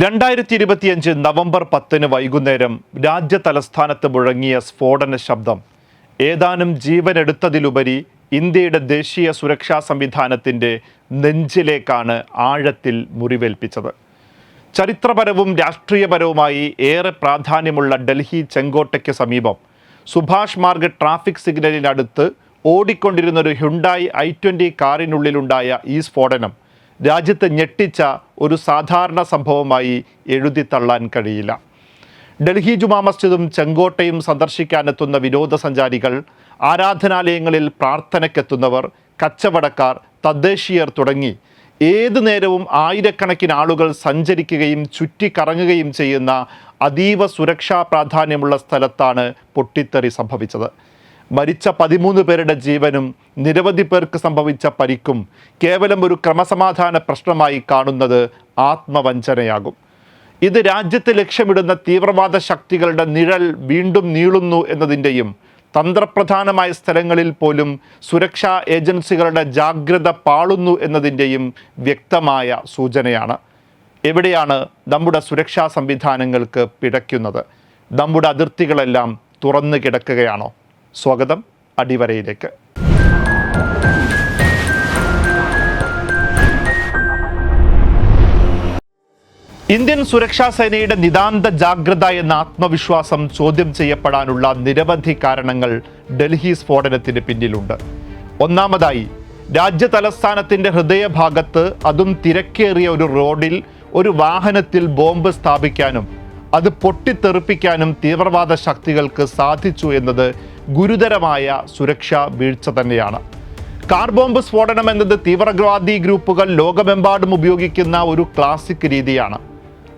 രണ്ടായിരത്തി ഇരുപത്തിയഞ്ച് നവംബർ പത്തിന് വൈകുന്നേരം രാജ്യ തലസ്ഥാനത്ത് മുഴങ്ങിയ സ്ഫോടന ശബ്ദം. ഏതാനും ജീവനെടുത്തതിലുപരി ഇന്ത്യയുടെ ദേശീയ സുരക്ഷാ സംവിധാനത്തിന്റെ നെഞ്ചിലേക്കാണ് ആഴത്തിൽ മുറിവേൽപ്പിച്ചത്. ചരിത്രപരവും രാഷ്ട്രീയപരവുമായി ഏറെ പ്രാധാന്യമുള്ള ഡൽഹി ചെങ്കോട്ടയ്ക്ക് സമീപം സുഭാഷ് മാർഗ് ട്രാഫിക് സിഗ്നലിനടുത്ത് ഓടിക്കൊണ്ടിരുന്നൊരു ഹ്യുണ്ടായി ഐ ട്വന്റി കാറിനുള്ളിലുണ്ടായ ഈ സ്ഫോടനം രാജ്യത്ത് ഞെട്ടിച്ച ഒരു സാധാരണ സംഭവമായി എഴുതി തള്ളാൻ കഴിയില്ല. ഡൽഹി ജുമാ മസ്ജിദും ചെങ്കോട്ടയും സന്ദർശിക്കാനെത്തുന്ന വിനോദസഞ്ചാരികൾ ആരാധനാലയങ്ങളിൽ പ്രാർത്ഥനയ്ക്കെത്തുന്നവർ കച്ചവടക്കാർ തദ്ദേശീയർ തുടങ്ങി ഏതു നേരവും ആയിരക്കണക്കിന് ആളുകൾ സഞ്ചരിക്കുകയും ചുറ്റിക്കറങ്ങുകയും ചെയ്യുന്ന അതീവ സുരക്ഷാ പ്രാധാന്യമുള്ള സ്ഥലത്താണ് പൊട്ടിത്തെറി സംഭവിച്ചത്. മരിച്ച പതിമൂന്ന് പേരുടെ ജീവനും നിരവധി പേർക്ക് സംഭവിച്ച പരിക്കും കേവലം ഒരു ക്രമസമാധാന പ്രശ്നമായി കാണുന്നത് ആത്മവഞ്ചനയാകും. ഇത് രാജ്യത്ത് ലക്ഷ്യമിടുന്ന തീവ്രവാദ ശക്തികളുടെ നിഴൽ വീണ്ടും നീളുന്നു എന്നതിന്റെയും തന്ത്രപ്രധാനമായ സ്ഥലങ്ങളിൽ പോലും സുരക്ഷാ ഏജൻസികളുടെ ജാഗ്രത പാളുന്നു എന്നതിന്റെയും വ്യക്തമായ സൂചനയാണ്. എവിടെയാണ് നമ്മുടെ സുരക്ഷാ സംവിധാനങ്ങൾക്ക് പിടയ്ക്കുന്നത് നമ്മുടെ അതിർത്തികളെല്ലാം തുറന്നു കിടക്കുകയാണോ? സ്വാഗതം അടിവരയിലേക്ക്. ഇന്ത്യൻ സുരക്ഷാ സേനയുടെ നിതാന്ത ജാഗ്രത എന്ന ആത്മവിശ്വാസം ചോദ്യം ചെയ്യപ്പെടാനുള്ള നിരവധി കാരണങ്ങൾ ഡൽഹി സ്ഫോടനത്തിന് പിന്നിലുണ്ട്. ഒന്നാമതായി രാജ്യ തലസ്ഥാനത്തിന്റെ ഹൃദയഭാഗത്ത് അതും തിരക്കേറിയ ഒരു റോഡിൽ ഒരു വാഹനത്തിൽ ബോംബ് സ്ഥാപിക്കാനും അത് പൊട്ടിത്തെറിപ്പിക്കാനും തീവ്രവാദ ശക്തികൾക്ക് സാധിച്ചു എന്നത് ഗുരുതരമായ സുരക്ഷാ വീഴ്ച തന്നെയാണ്. കാർ ബോംബ് സ്ഫോടനം എന്നത് തീവ്രവാദി ഗ്രൂപ്പുകൾ ലോകമെമ്പാടും ഉപയോഗിക്കുന്ന ഒരു ക്ലാസിക് രീതിയാണ്.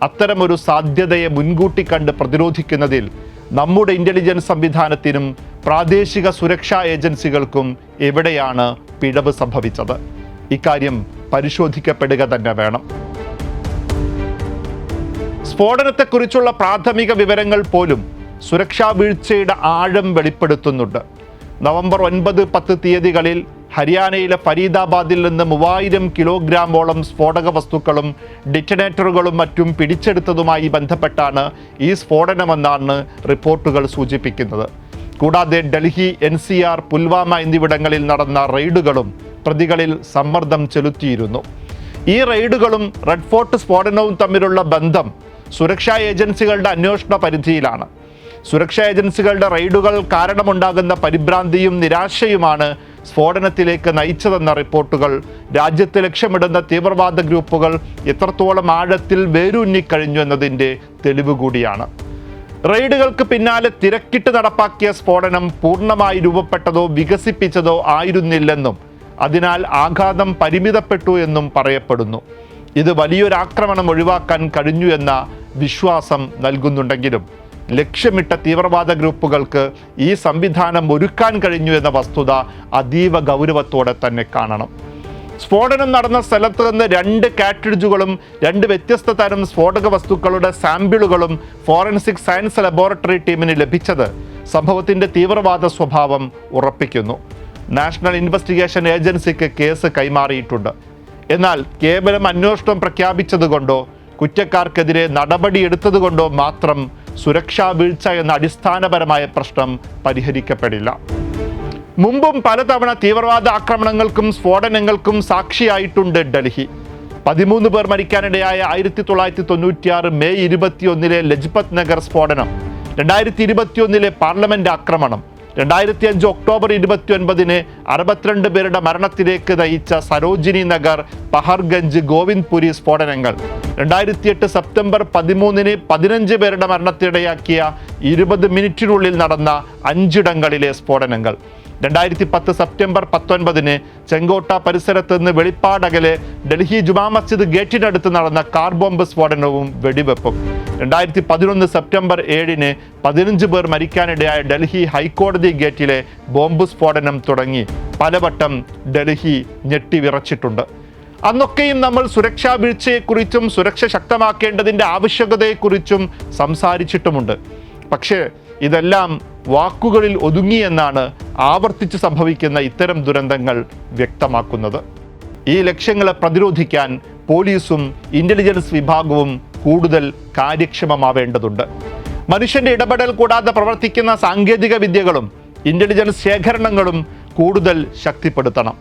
അത്തരമൊരു സാധ്യതയെ മുൻകൂട്ടി കണ്ട് പ്രതിരോധിക്കുന്നതിൽ നമ്മുടെ ഇന്റലിജൻസ് സംവിധാനത്തിനും പ്രാദേശിക സുരക്ഷാ ഏജൻസികൾക്കും എവിടെയാണ് പിഴവ് സംഭവിച്ചത്? ഇക്കാര്യം പരിശോധിക്കപ്പെടുക തന്നെ വേണം. സ്ഫോടനത്തെക്കുറിച്ചുള്ള പ്രാഥമിക വിവരങ്ങൾ പോലും സുരക്ഷാ വീഴ്ചയുടെ ആഴം വെളിപ്പെടുത്തുന്നുണ്ട്. നവംബർ ഒൻപത് പത്ത് തീയതികളിൽ ഹരിയാനയിലെ ഫരീദാബാദിൽ നിന്ന് മൂവായിരം കിലോഗ്രാമോളം സ്ഫോടക വസ്തുക്കളും ഡിറ്റനേറ്ററുകളും മറ്റും പിടിച്ചെടുത്തതുമായി ബന്ധപ്പെട്ടാണ് ഈ സ്ഫോടനമെന്നാണ് റിപ്പോർട്ടുകൾ സൂചിപ്പിക്കുന്നത്. കൂടാതെ Delhi N C R Pulwama എന്നിവിടങ്ങളിൽ നടന്ന റെയ്ഡുകളും പ്രതികളിൽ സമ്മർദ്ദം ചെലുത്തിയിരുന്നു. ഈ റെയ്ഡുകളും റെഡ് ഫോർട്ട് സ്ഫോടനവും തമ്മിലുള്ള ബന്ധം സുരക്ഷാ ഏജൻസികളുടെ അന്വേഷണ പരിധിയിലാണ്. സുരക്ഷാ ഏജൻസികളുടെ റെയ്ഡുകൾ കാരണമുണ്ടാകുന്ന പരിഭ്രാന്തിയും നിരാശയുമാണ് സ്ഫോടനത്തിലേക്ക് നയിച്ചതെന്ന റിപ്പോർട്ടുകൾ. രാജ്യത്ത് ലക്ഷ്യമിടുന്ന തീവ്രവാദ ഗ്രൂപ്പുകൾ എത്രത്തോളം ആഴത്തിൽ വേരൂന്നിക്കഴിഞ്ഞു എന്നതിന്റെ തെളിവ് കൂടിയാണ്. റെയ്ഡുകൾക്ക് പിന്നാലെ തിരക്കിട്ട് നടപ്പാക്കിയ സ്ഫോടനം പൂർണമായി രൂപപ്പെട്ടതോ വികസിപ്പിച്ചതോ ആയിരുന്നില്ലെന്നും അതിനാൽ ആഘാതം പരിമിതപ്പെട്ടു എന്നും പറയപ്പെടുന്നു. ഇത് വലിയൊരാക്രമണം ഒഴിവാക്കാൻ കഴിഞ്ഞു എന്ന വിശ്വാസം നൽകുന്നുണ്ടെങ്കിലും ലക്ഷ്യമിട്ട തീവ്രവാദ ഗ്രൂപ്പുകൾക്ക് ഈ സംവിധാനം ഒരുക്കാൻ കഴിഞ്ഞു എന്ന വസ്തുത അതീവ ഗൗരവത്തോടെ തന്നെ കാണണം. സ്ഫോടനം നടന്ന സ്ഥലത്ത് നിന്ന് രണ്ട് കാട്രിഡ്ജുകളും രണ്ട് വ്യത്യസ്ത തരം സ്ഫോടക വസ്തുക്കളുടെ സാമ്പിളുകളും ഫോറൻസിക് സയൻസ് ലബോറട്ടറി ടീമിന് ലഭിച്ചത് സംഭവത്തിന്റെ തീവ്രവാദ സ്വഭാവം ഉറപ്പിക്കുന്നു. നാഷണൽ ഇൻവെസ്റ്റിഗേഷൻ ഏജൻസിക്ക് കേസ് കൈമാറിയിട്ടുണ്ട്. എന്നാൽ കേവലം അന്വേഷണം പ്രഖ്യാപിച്ചതുകൊണ്ടോ കുറ്റക്കാർക്കെതിരെ നടപടിയെടുത്തതുകൊണ്ടോ മാത്രം സുരക്ഷാ വീഴ്ച എന്ന അടിസ്ഥാനപരമായ പ്രശ്നം പരിഹരിക്കപ്പെടില്ല. മുമ്പും പലതവണ തീവ്രവാദ ആക്രമണങ്ങൾക്കും സ്ഫോടനങ്ങൾക്കും സാക്ഷിയായിട്ടുണ്ട് ഡൽഹി. പതിമൂന്ന് പേർ മരിക്കാനിടയായ ആയിരത്തി തൊള്ളായിരത്തി തൊണ്ണൂറ്റിയാറ് മെയ് ഇരുപത്തിയൊന്നിലെ ലജ്പത് നഗർ സ്ഫോടനം രണ്ടായിരത്തി ഇരുപത്തിയൊന്നിലെ പാർലമെന്റ് ആക്രമണം രണ്ടായിരത്തി അഞ്ച് ഒക്ടോബർ ഇരുപത്തി ഒൻപതിന് അറുപത്തിരണ്ട് പേരുടെ മരണത്തിലേക്ക് നയിച്ച സരോജിനി നഗർ പഹർഗഞ്ച് ഗോവിന്ദ്പുരി സ്ഫോടനങ്ങൾ. രണ്ടായിരത്തി എട്ട് സെപ്റ്റംബർ പതിമൂന്നിന് പതിനഞ്ച് പേരുടെ മരണത്തിനിടയാക്കിയ ഇരുപത് മിനിറ്റിനുള്ളിൽ നടന്ന അഞ്ചിടങ്ങളിലെ സ്ഫോടനങ്ങൾ. രണ്ടായിരത്തി പത്ത് സെപ്റ്റംബർ പത്തൊൻപതിന് ചെങ്കോട്ട പരിസരത്ത് നിന്ന് വെളിപ്പാടകലെ ഡൽഹി ജുമാ മസ്ജിദ് ഗേറ്റിനടുത്ത് നടന്ന കാർ ബോംബ് സ്ഫോടനവും വെടിവെപ്പും. രണ്ടായിരത്തി പതിനൊന്ന് സെപ്റ്റംബർ ഏഴിന് പതിനഞ്ച് പേർ മരിക്കാനിടയായ ഡൽഹി ഹൈക്കോടതി ഗേറ്റിലെ ബോംബ് സ്ഫോടനം തുടങ്ങി. പലവട്ടം ഡൽഹി ഞെട്ടിവിറച്ചിട്ടുണ്ട് അന്നൊക്കെയും നമ്മൾ സുരക്ഷാ വീഴ്ചയെക്കുറിച്ചും സുരക്ഷ ശക്തമാക്കേണ്ടതിന്റെ ആവശ്യകതയെക്കുറിച്ചും സംസാരിച്ചിട്ടുമുണ്ട്. പക്ഷേ ഇതെല്ലാം വാക്കുകളിൽ ഒതുങ്ങിയെന്നാണ് ആവർത്തിച്ച് സംഭവിക്കുന്ന ഇത്തരം ദുരന്തങ്ങൾ വ്യക്തമാക്കുന്നത്. ഈ ലക്ഷ്യങ്ങളെ പ്രതിരോധിക്കാൻ പോലീസും ഇന്റലിജൻസ് വിഭാഗവും കൂടുതൽ കാര്യക്ഷമമാവേണ്ടതുണ്ട്. മനുഷ്യന്റെ ഇടപെടൽ കൂടാതെ പ്രവർത്തിക്കുന്ന സാങ്കേതിക വിദ്യകളും ഇന്റലിജൻസ് ശേഖരണങ്ങളും കൂടുതൽ ശക്തിപ്പെടുത്തണം.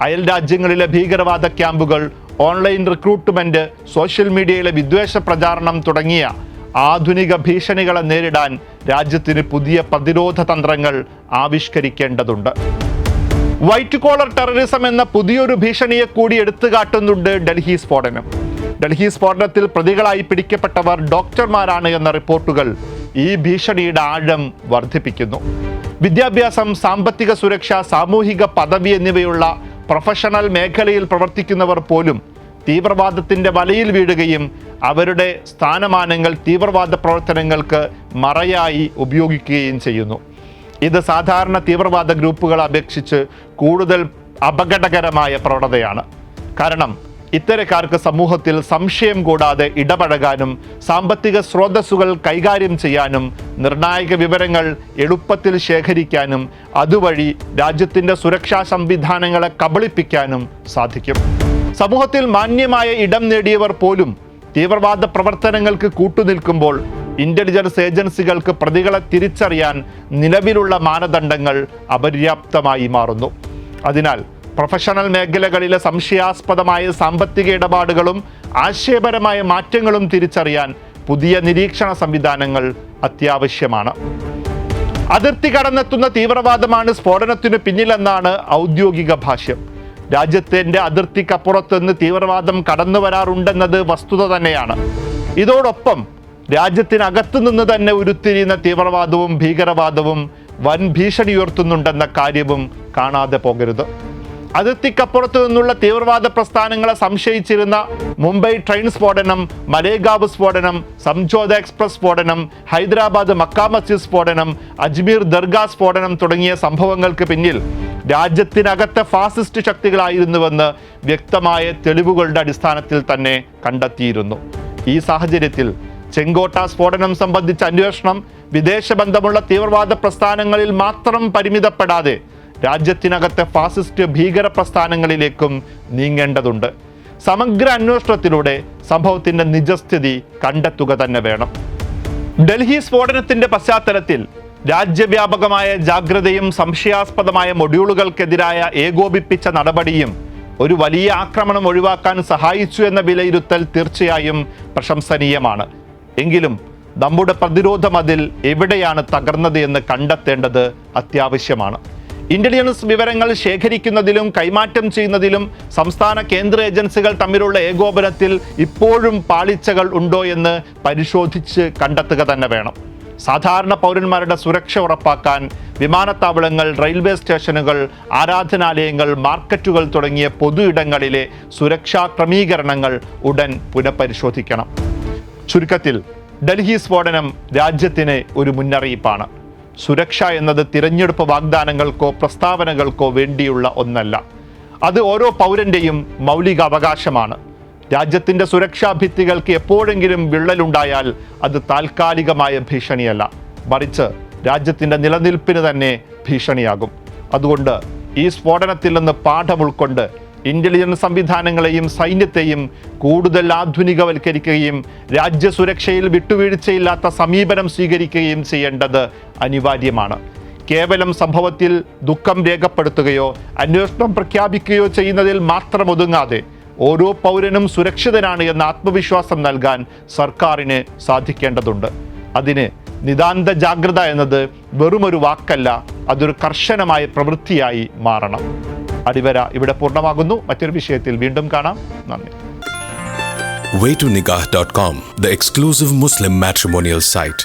അയൽ രാജ്യങ്ങളിലെ ഭീകരവാദ ക്യാമ്പുകൾ ഓൺലൈൻ റിക്രൂട്ട്മെന്റ് സോഷ്യൽ മീഡിയയിലെ വിദ്വേഷ പ്രചാരണം തുടങ്ങിയ ആധുനിക ഭീഷണികളെ നേരിടാൻ രാജ്യത്തിന് പുതിയ പ്രതിരോധ തന്ത്രങ്ങൾ ആവിഷ്കരിക്കേണ്ടതുണ്ട്. വൈറ്റ് കോളർ ടെററിസം എന്ന പുതിയൊരു ഭീഷണിയെ കൂടി എടുത്തു കാട്ടുന്നുണ്ട് ഡൽഹി സ്ഫോടനം. ഡൽഹി സ്ഫോടനത്തിൽ പ്രതികളായി പിടിക്കപ്പെട്ടവർ ഡോക്ടർമാരാണ് എന്ന റിപ്പോർട്ടുകൾ ഈ ഭീഷണിയുടെ ആഴം വർദ്ധിപ്പിക്കുന്നു. വിദ്യാഭ്യാസം സാമ്പത്തിക സുരക്ഷ സാമൂഹിക പദവി എന്നിവയുള്ള പ്രൊഫഷണൽ മേഖലയിൽ പ്രവർത്തിക്കുന്നവർ പോലും തീവ്രവാദത്തിന്റെ വലയിൽ വീഴുകയും അവരുടെ സ്ഥാനമാനങ്ങൾ തീവ്രവാദ പ്രവർത്തനങ്ങൾക്ക് മറയായി ഉപയോഗിക്കുകയും ചെയ്യുന്നു. ഇത് സാധാരണ തീവ്രവാദ ഗ്രൂപ്പുകളെ അപേക്ഷിച്ച് കൂടുതൽ അപകടകരമായ പ്രവണതയാണ്. കാരണം ഇത്തരക്കാർക്ക് സമൂഹത്തിൽ സംശയം കൂടാതെ ഇടപഴകാനും സാമ്പത്തിക സ്രോതസ്സുകൾ കൈകാര്യം ചെയ്യാനും നിർണായക വിവരങ്ങൾ എളുപ്പത്തിൽ ശേഖരിക്കാനും അതുവഴി രാജ്യത്തിന്റെ സുരക്ഷാ സംവിധാനങ്ങളെ കബളിപ്പിക്കാനും സാധിക്കും. സമൂഹത്തിൽ മാന്യമായ ഇടം നേടിയവർ പോലും തീവ്രവാദ പ്രവർത്തനങ്ങൾക്ക് കൂട്ടുനിൽക്കുമ്പോൾ ഇന്റലിജൻസ് ഏജൻസികൾക്ക് പ്രതികളെ തിരിച്ചറിയാൻ നിലവിലുള്ള മാനദണ്ഡങ്ങൾ അപര്യാപ്തമായി മാറുന്നു. അതിനാൽ പ്രൊഫഷണൽ മേഖലകളിലെ സംശയാസ്പദമായ സാമ്പത്തിക ഇടപാടുകളും ആശയപരമായ മാറ്റങ്ങളും തിരിച്ചറിയാൻ പുതിയ നിരീക്ഷണ സംവിധാനങ്ങൾ അത്യാവശ്യമാണ്. അതിർത്തി കടന്നെത്തുന്ന തീവ്രവാദമാണ് സ്ഫോടനത്തിനു പിന്നിലെന്നാണ് ഔദ്യോഗിക ഭാഷ്യം. രാജ്യത്തിന്റെ അതിർത്തിക്കപ്പുറത്തുനിന്ന് തീവ്രവാദം കടന്നു വരാറുണ്ടെന്നത് വസ്തുത തന്നെയാണ്. ഇതോടൊപ്പം രാജ്യത്തിനകത്തു നിന്ന് തന്നെ ഉരുത്തിരിയുന്ന തീവ്രവാദവും ഭീകരവാദവും വൻ ഭീഷണി ഉയർത്തുന്നുണ്ടെന്ന കാര്യവും കാണാതെ പോകരുത്. അതിർത്തിക്കപ്പുറത്തു നിന്നുള്ള തീവ്രവാദ പ്രസ്ഥാനങ്ങളെ സംശയിച്ചിരുന്ന മുംബൈ ട്രെയിൻ സ്ഫോടനം മലേഗാവ് സ്ഫോടനം സംജോത എക്സ്പ്രസ് സ്ഫോടനം ഹൈദരാബാദ് മക്കാ മസ്ജിദ് സ്ഫോടനം അജ്മീർ ദർഗ സ്ഫോടനം തുടങ്ങിയ സംഭവങ്ങൾക്ക് പിന്നിൽ രാജ്യത്തിനകത്തെ ഫാസിസ്റ്റ് ശക്തികളായിരുന്നുവെന്ന് വ്യക്തമായ തെളിവുകളുടെ അടിസ്ഥാനത്തിൽ തന്നെ കണ്ടെത്തിയിരുന്നു. ഈ സാഹചര്യത്തിൽ ചെങ്കോട്ട സ്ഫോടനം സംബന്ധിച്ച അന്വേഷണം വിദേശ ബന്ധമുള്ള തീവ്രവാദ പ്രസ്ഥാനങ്ങളിൽ മാത്രം പരിമിതപ്പെടാതെ രാജ്യത്തിനകത്തെ ഫാസിസ്റ്റ് ഭീകര പ്രസ്ഥാനങ്ങളിലേക്കും നീങ്ങേണ്ടതുണ്ട്. സമഗ്ര അന്വേഷണത്തിലൂടെ സംഭവത്തിന്റെ നിജസ്ഥിതി കണ്ടെത്തുക തന്നെ വേണം. ഡൽഹി സ്ഫോടനത്തിന്റെ പശ്ചാത്തലത്തിൽ രാജ്യവ്യാപകമായ ജാഗ്രതയും സംശയാസ്പദമായ മൊഡ്യൂളുകൾക്കെതിരായ ഏകോപിപ്പിച്ച നടപടിയും ഒരു വലിയ ആക്രമണം ഒഴിവാക്കാൻ സഹായിച്ചു എന്ന വിലയിരുത്തൽ തീർച്ചയായും പ്രശംസനീയമാണ്. എങ്കിലും നമ്മുടെ പ്രതിരോധ മതിൽ എവിടെയാണ് തകർന്നത് എന്ന് കണ്ടെത്തേണ്ടത് അത്യാവശ്യമാണ്. ഇന്റലിജൻസ് വിവരങ്ങൾ ശേഖരിക്കുന്നതിലും കൈമാറ്റം ചെയ്യുന്നതിലും സംസ്ഥാന കേന്ദ്ര ഏജൻസികൾ തമ്മിലുള്ള ഏകോപനത്തിൽ ഇപ്പോഴും പാളിച്ചകൾ ഉണ്ടോ എന്ന് പരിശോധിച്ച് കണ്ടെത്തുക തന്നെ വേണം. സാധാരണ പൗരന്മാരുടെ സുരക്ഷ ഉറപ്പാക്കാൻ വിമാനത്താവളങ്ങൾ റെയിൽവേ സ്റ്റേഷനുകൾ ആരാധനാലയങ്ങൾ മാർക്കറ്റുകൾ തുടങ്ങിയ പൊതു ഇടങ്ങളിലെ സുരക്ഷാ ക്രമീകരണങ്ങൾ ഉടൻ പുനഃപരിശോധിക്കണം. ചുരുക്കത്തിൽ ഡൽഹി സ്ഫോടനം രാജ്യത്തിന് ഒരു മുന്നറിയിപ്പാണ്. സുരക്ഷ എന്നത് തിരഞ്ഞെടുപ്പ് വാഗ്ദാനങ്ങൾക്കോ പ്രസ്താവനകൾക്കോ വേണ്ടിയുള്ള ഒന്നല്ല. അത് ഓരോ പൗരന്റെയും മൗലിക അവകാശമാണ്. രാജ്യത്തിന്റെ സുരക്ഷാ ഭിത്തികൾക്ക് എപ്പോഴെങ്കിലും വിള്ളലുണ്ടായാൽ അത് താൽക്കാലികമായ ഭീഷണിയല്ല. മറിച്ച് രാജ്യത്തിന്റെ നിലനിൽപ്പിന് തന്നെ ഭീഷണിയാകും. അതുകൊണ്ട് ഈ സ്ഫോടനത്തിൽ നിന്ന് പാഠം ഉൾക്കൊണ്ട് ഇന്റലിജൻസ് സംവിധാനങ്ങളെയും സൈന്യത്തെയും കൂടുതൽ ആധുനികവൽക്കരിക്കുകയും രാജ്യസുരക്ഷയിൽ വിട്ടുവീഴ്ചയില്ലാത്ത സമീപനം സ്വീകരിക്കുകയും ചെയ്യേണ്ടത് അനിവാര്യമാണ്. കേവലം സംഭവത്തിൽ ദുഃഖം രേഖപ്പെടുത്തുകയോ അന്വേഷണം പ്രഖ്യാപിക്കുകയോ ചെയ്യുന്നതിൽ മാത്രം ഒതുങ്ങാതെ ഓരോ പൗരനും സുരക്ഷിതനാണ് എന്ന ആത്മവിശ്വാസം നൽകാൻ സർക്കാരിന് സാധിക്കേണ്ടതുണ്ട്. അതിന് നിതാന്ത ജാഗ്രത എന്നത് വെറുമൊരു വാക്കല്ല അതൊരു കർശനമായ പ്രവൃത്തിയായി മാറണം. അടിവര ഇവിടെ പൂർണമാകുന്നു മറ്റൊരു വിഷയത്തിൽ വീണ്ടും കാണാം നന്ദി waytonikah.com, the exclusive Muslim matrimonial site.